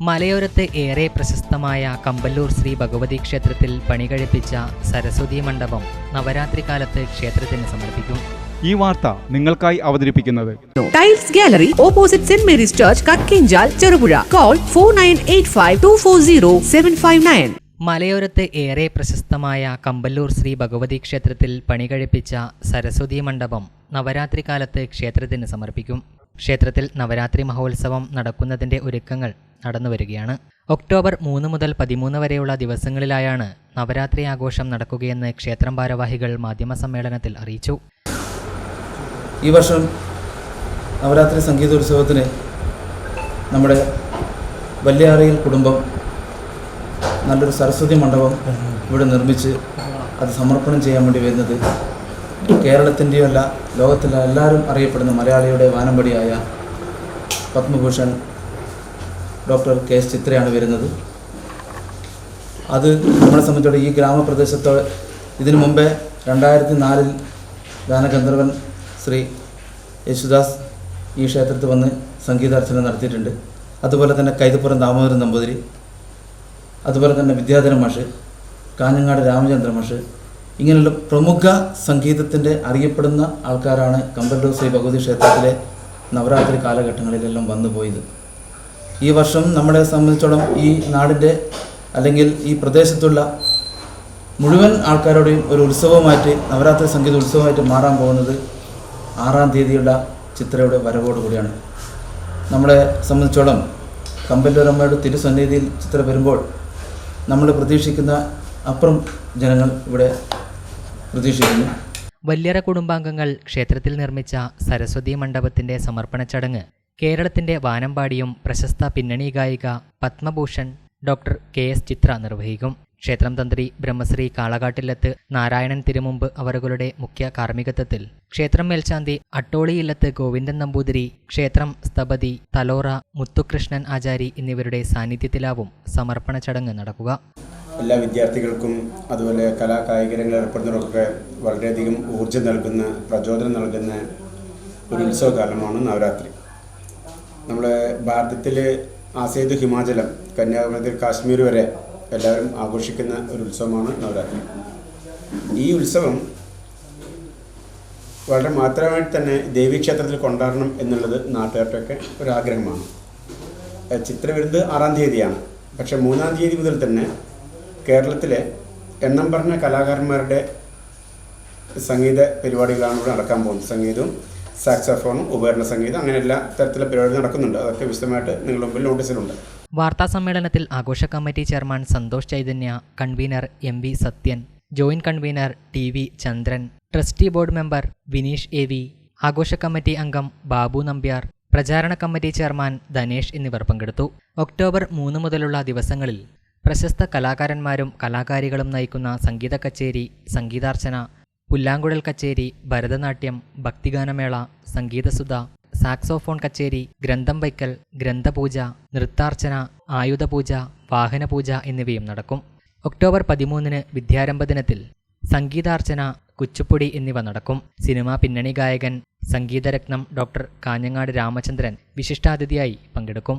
മലയോരത്ത് ഏറെ പ്രശസ്തമായ കമ്പല്ലൂർ ശ്രീ ഭഗവതി ക്ഷേത്രത്തിൽ പണികഴിപ്പിച്ച സരസ്വതി മണ്ഡപം നവരാത്രി കാലത്ത് ക്ഷേത്രത്തിന് സമർപ്പിക്കും. ഈ വാർത്ത നിങ്ങൾക്കായി അവതരിപ്പിക്കുന്നത് tiles gallery opposite saint Mary's church Kakkinchal Cherupuzha call four nine eight five two four zero seven five nine മലയോരത്ത് ഏറെ പ്രശസ്തമായ കമ്പല്ലൂർ ശ്രീ ഭഗവതി ക്ഷേത്രത്തിൽ പണികഴിപ്പിച്ച സരസ്വതി മണ്ഡപം നവരാത്രി കാലത്ത് ക്ഷേത്രത്തിന് സമർപ്പിക്കും. ക്ഷേത്രത്തിൽ നവരാത്രി മഹോത്സവം നടക്കുന്നതിന്റെ ഒരുക്കങ്ങൾ നടന്നുവരികയാണ് ഒക്ടോബർ മൂന്ന് മുതൽ പതിമൂന്ന് വരെയുള്ള ദിവസങ്ങളിലായാണ് നവരാത്രി ആഘോഷം നടക്കുകയെന്ന് ക്ഷേത്രം ഭാരവാഹികൾ മാധ്യമസമ്മേളനത്തിൽ അറിയിച്ചു. ഈ വർഷം നവരാത്രി സംഗീതോത്സവത്തിന് നമ്മുടെ വല്യാറയിൽ കുടുംബം നല്ലൊരു സരസ്വതി മണ്ഡപം ഇവിടെ നിർമ്മിച്ച് അത് സമർപ്പണം ചെയ്യാൻ വേണ്ടി വരുന്നത് കേരളത്തിന്റെയല്ല ലോകത്തിലെ എല്ലാവരും അറിയപ്പെടുന്ന മലയാളിയുടെ വാനമ്പടിയായ പത്മഭൂഷൺ ഡോക്ടർ കെ എസ് ചിത്രയാണ് വരുന്നത്. അത് നമ്മളെ സംബന്ധിച്ചോടെ ഈ ഗ്രാമപ്രദേശത്തോ ഇതിനു മുമ്പേ രണ്ടായിരത്തി നാലിൽ ഗാനഗന്ധർവൻ ശ്രീ യേശുദാസ് ഈ ക്ഷേത്രത്തിൽ വന്ന് സംഗീതാർച്ചന നടത്തിയിട്ടുണ്ട്. അതുപോലെ തന്നെ കൈതപ്പുറം ദാമോദരൻ നമ്പൂതിരി അതുപോലെ തന്നെ വിദ്യാധരൻ മാഷ് കാഞ്ഞങ്ങാട് രാമചന്ദ്ര മാഷ് ഇങ്ങനെയുള്ള പ്രമുഖ സംഗീതത്തിന്റെ അറിയപ്പെടുന്ന ആൾക്കാരാണ് കമ്പലൂർ ശ്രീ ഭഗവതി ക്ഷേത്രത്തിലെ നവരാത്രി കാലഘട്ടങ്ങളിലെല്ലാം വന്നു പോയത് ഈ വർഷം നമ്മളെ സംബന്ധിച്ചോളം ഈ നാടിന്റെ അല്ലെങ്കിൽ ഈ പ്രദേശത്തുള്ള മുഴുവൻ ആൾക്കാരുടെയും ഒരു ഉത്സവമായിട്ട് നവരാത്രി സംഗീത ഉത്സവമായിട്ട് മാറാൻ പോകുന്നത് ആറാം തീയതിയുള്ള ചിത്രയുടെ വരവോട് കൂടിയാണ്. നമ്മളെ സംബന്ധിച്ചോളം കമ്പല്ലൂരമ്മയുടെ തിരുസന്നിധിയിൽ ചിത്ര വരുമ്പോൾ നമ്മൾ പ്രതീക്ഷിക്കുന്ന അപ്പുറം ജനങ്ങൾ ഇവിടെ പ്രതീക്ഷിക്കുന്നു. വല്യറ കുടുംബാംഗങ്ങൾ ക്ഷേത്രത്തിൽ നിർമ്മിച്ച സരസ്വതി മണ്ഡപത്തിന്റെ സമർപ്പണ ചടങ്ങ് കേരളത്തിന്റെ വാനമ്പാടിയും പ്രശസ്ത പിന്നണി ഗായിക Padma Bhushan doctor K S Chithra നിർവഹിക്കും. ക്ഷേത്രം തന്ത്രി ബ്രഹ്മശ്രീ കാളകാട്ടില്ലത്ത് നാരായണൻ തിരുമുമ്പ് അവരുകളുടെ മുഖ്യ കാർമ്മികത്വത്തിൽ. ക്ഷേത്രം മേൽശാന്തി അട്ടോളിയില്ലത്ത് ഗോവിന്ദൻ നമ്പൂതിരി ക്ഷേത്രം സ്ഥപതി തലോറ മുത്തുകൃഷ്ണൻ ആചാരി എന്നിവരുടെ സാന്നിധ്യത്തിലാവും സമർപ്പണ ചടങ്ങ് നടക്കുക. എല്ലാ വിദ്യാർത്ഥികൾക്കും അതുപോലെ കലാകായിക രംഗങ്ങളിൽ ഏർപ്പെടുന്നവർക്കൊക്കെ വളരെയധികം ഊർജം നൽകുന്ന പ്രചോദനം നൽകുന്ന ഒരു ഉത്സവകാലമാണ് നവരാത്രി. നമ്മുടെ ഭാരതത്തിൽ ആസേതു ഹിമാചലം കന്യാകുമാരി കാശ്മീർ വരെ എല്ലാവരും ആഘോഷിക്കുന്ന ഒരു ഉത്സവമാണ് നവരാത്രി. ഈ ഉത്സവം വളരെ മാത്രമായിട്ട് തന്നെ ദേവീക്ഷേത്രത്തിൽ കൊണ്ടാടണം എന്നുള്ളത് നാട്ടുകാരുടെയൊക്കെ ഒരു ആഗ്രഹമാണ്. ചിത്ര വരുന്നത് ആറാം തീയതിയാണ്. പക്ഷേ മൂന്നാം തീയതി മുതൽ തന്നെ കേരളത്തിലെ എണ്ണം പറഞ്ഞ കലാകാരന്മാരുടെ സംഗീത പരിപാടികളാണ് ഇവിടെ നടക്കാൻ പോകുന്നത്. സംഗീതവും സാക്സഫോണും ഉപകരണ സംഗീതം അങ്ങനെ എല്ലാ തരത്തിലുള്ള പരിപാടികൾ നടക്കുന്നുണ്ട്. അതൊക്കെ വിശദമായിട്ട് നിങ്ങളുടെ മുമ്പിൽ നോട്ടീസിലുണ്ട്. വാർത്താ സമ്മേളനത്തിൽ ആഘോഷ committee chairman Santhosh Chaitanya convener M V Sathyan joint convener T V Chandran trustee board member Vineesh A V ആഘോഷ കമ്മിറ്റി അംഗം ബാബു നമ്പ്യാർ പ്രചാരണ കമ്മിറ്റി ചെയർമാൻ ധനേഷ് എന്നിവർ പങ്കെടുത്തു. ഒക്ടോബർ മൂന്ന് മുതലുള്ള ദിവസങ്ങളിൽ പ്രശസ്ത കലാകാരന്മാരും കലാകാരികളും നയിക്കുന്ന സംഗീത കച്ചേരി സംഗീതാർച്ചന പുല്ലാങ്കുഴൽ കച്ചേരി ഭരതനാട്യം ഭക്തിഗാനമേള സംഗീതസുധ സാക്സോഫോൺ കച്ചേരി ഗ്രന്ഥം വയ്ക്കൽ ഗ്രന്ഥപൂജ നൃത്താർച്ചന ആയുധപൂജ വാഹനപൂജ എന്നിവയും നടക്കും. ഒക്ടോബർ പതിമൂന്നിന് വിദ്യാരംഭ ദിനത്തിൽ സംഗീതാർച്ചന കുച്ചുപ്പൊടി എന്നിവ നടക്കും. സിനിമാ പിന്നണി ഗായകൻ സംഗീതരത്നം ഡോക്ടർ കാഞ്ഞങ്ങാട് രാമചന്ദ്രൻ വിശിഷ്ടാതിഥിയായി പങ്കെടുക്കും.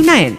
nine